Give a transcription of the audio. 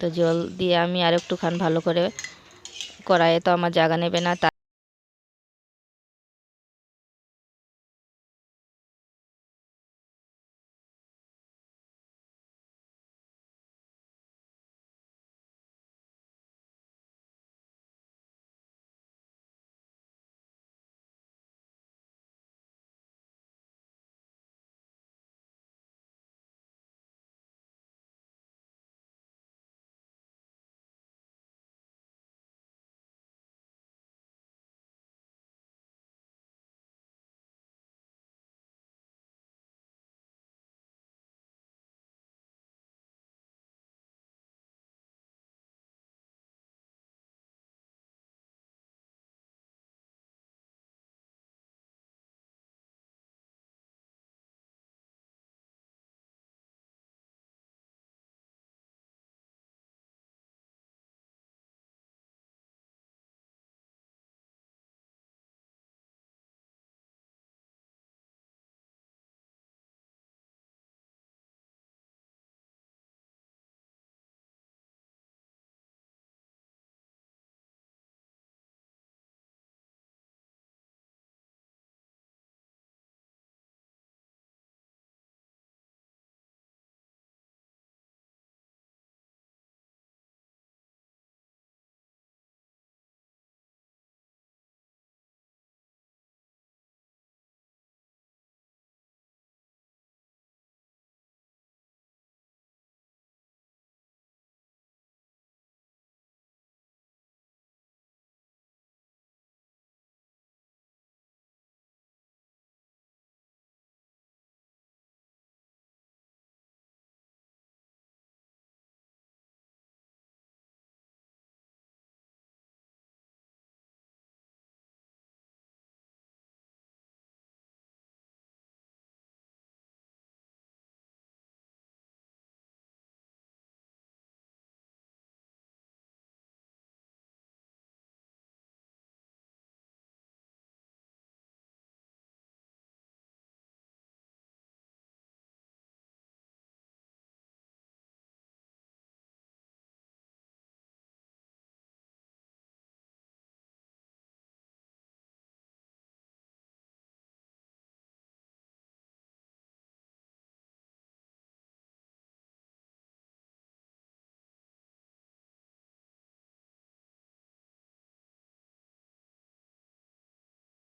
তো জল দিয়ে আমি আর একটুখান ভালো করে কড়াইয়ে তো আমার জায়গা নেবে না, তা